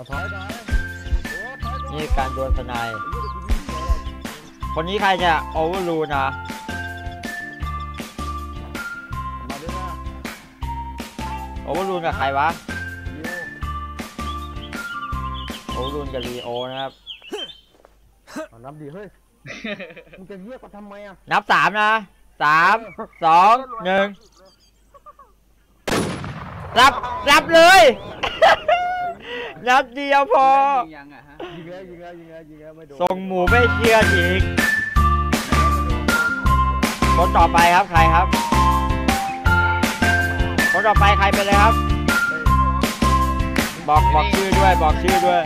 เอาถอยถอยโอ้ถอยถอยนี่การดวลทนายไอ้เหี้ยเดี๋ยวกูยิงหัวเลยคนนี้ใครเนี่ยโอเวอร์ลูนะมาด้วยนะโอเวอร์ลูนกับใครวะเดี๋ยวโอเวอร์ลูนกับลีโอนะครับเอานับดิเฮ้ยมึงจะเรียกกันทำไมอะนับสามนะสามสองหนึ่งรับรับเลย นัดเดียวพอ ยิงยังอะฮะยิงแล้วยิงแล้วยิงแล้วยิงแล้วไม่โดนส่งหมูไม่เชื่ออีกคนต่อไปครับใครครับ คนต่อไปใครไปเลยครับ บอกบอกชื่อด้วยบอกชื่อด้วย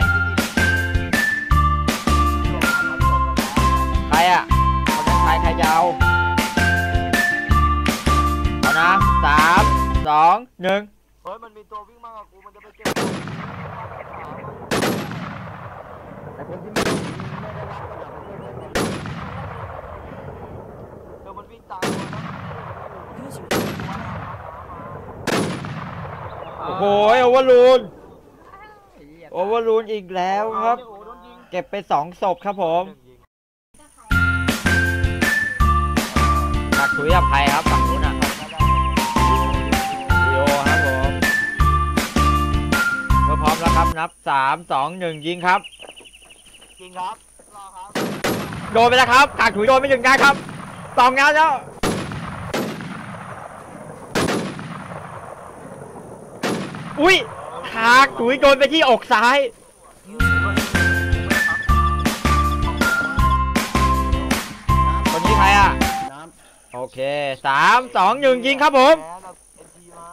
ใครอะคนนั้นใครใครจะเอาเอานะสามสองหนึ่งเฮ้ย มีตัววิ่งมากกว่ากูมันจะไปเก็บไอ้คนที่ไม่ได้รับก็อย่าไปเรียกมันเดี๋ยวมันวิ่งตามโอ้โหโอเวอร์ลูนโอเวอร์ลูนอีกแล้วครับ เก็บไปสองศพครับผมหักถุยอภัยครับ นับสามสองหนึ่งยิงครับจริงครับรอครับ โดนไปแล้วครับหักถุยโดนไปหนึ่งนัดครับสองนัดแล้วอุ้ยหักถุยโดนไปที่อกซ้ายคนนี้ใครอะน้โอเคสามสองหนึ่งยิงครับผม แพ้กับเอ็นทีมา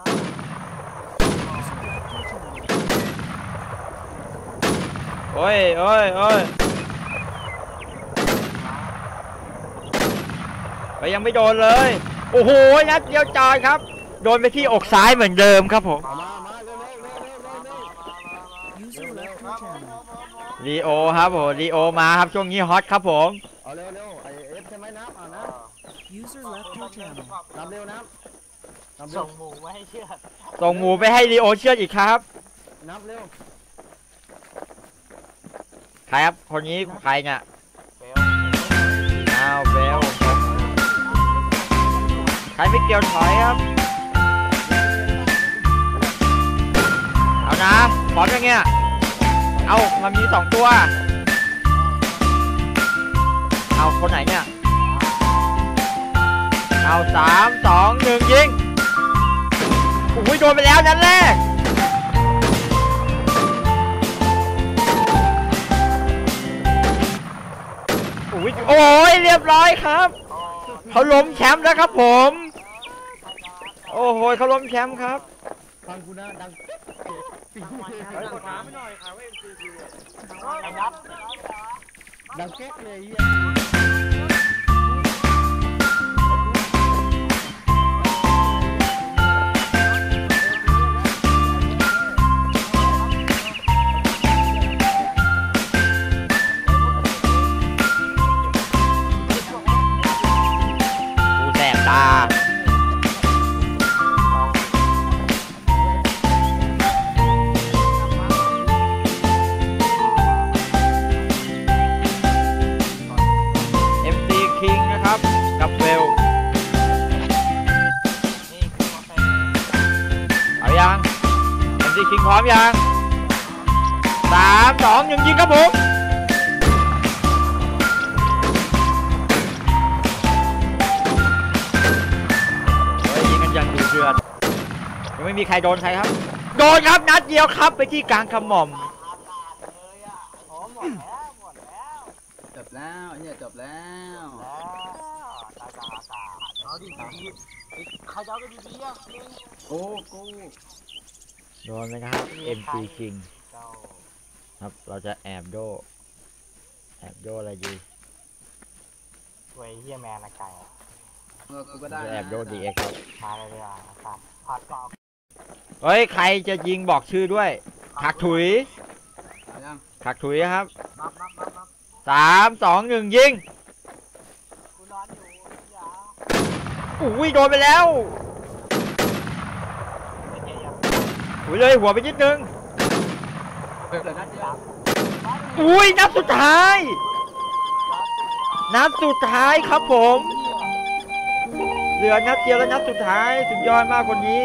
โอ้ยโอ้ยโอ้ยไปยังไม่โดนเลย โอ้โห นัดเดียวจอยครับ โดนไปที่อกซ้ายเหมือนเดิมครับผมำเอามามาเร็วเร็วเร็วเร็วเร็วเร็ว User left your channel. ลีโอครับผมลีโอมาครับช่วงนี้ฮอตครับผมเอาเร็วเร็วไอเอฟใช่ไหมนับเอานะ User left your channel. นับเร็วนับนับเร็ส่วงหมูไว้ให้เชื่อดส่งหมูไปให้ลีโอเชื่อดอีกครับ นับเร็วใครครับ คนนี้ใครเนี่ยเฟลอ้าวเบลใครไม่เกี่ยวถอยครับ เอานะพร้อมยังเงี้ย เอามันมีสองตัว เอาคนไหนเนี่ย เอาสามสองหนึ่งยิงอุ้ยโดนไปแล้วนัดแรก โอ้ยเรียบร้อยครับเขาล้มแชมป์แล้วครับผม โอ้โหเขาล้มแชมป์ครับฟังกูนะดังปีนไอ้นับดังแก๊กเลย พร้อมยังสามสองหนึ่งยิงครับผมเฮ้ยยิงกันอย่างดุเดือดยังไม่มีใครโดนใครครับ โดนครับนัดเดียวครับไปที่กลางขมอมอากาศเลยอะโอ้หมดแล้วหมดแล้วจบแล้วเนี่ยจบแล้วแล้วตายตายตายเอาดิดีๆใครจะเอาไปดีๆอะมึงโอ้โก้ โดนไหมครับ MC King เจ้าครับ เราจะแอบโด แอบโดอะไรดีเว้ยเฮียแมนอะไก่อะเออกูก็ได้จะนะแอบโดดีเอ็กครับ มาเลยดีกว่าครับผัดกรอบเฮ้ย ใครจะยิงบอกชื่อด้วยขักถุยเอายังขักถุยครับนับนับนับนับสามสองหนึ่งยิงกูนอนอยู่อย่าอุ้ยโดนไปแล้ว ไม่เจ๊ยัง อุ้ยเลยหัวไปนิดนึงเหลือนัดเดียวอุ้ยนัดสุดท้าย นัดสุดท้ายครับผม เหลือนัดเดียวแล้วนัดสุดท้ายสุดยอดมากคนนี้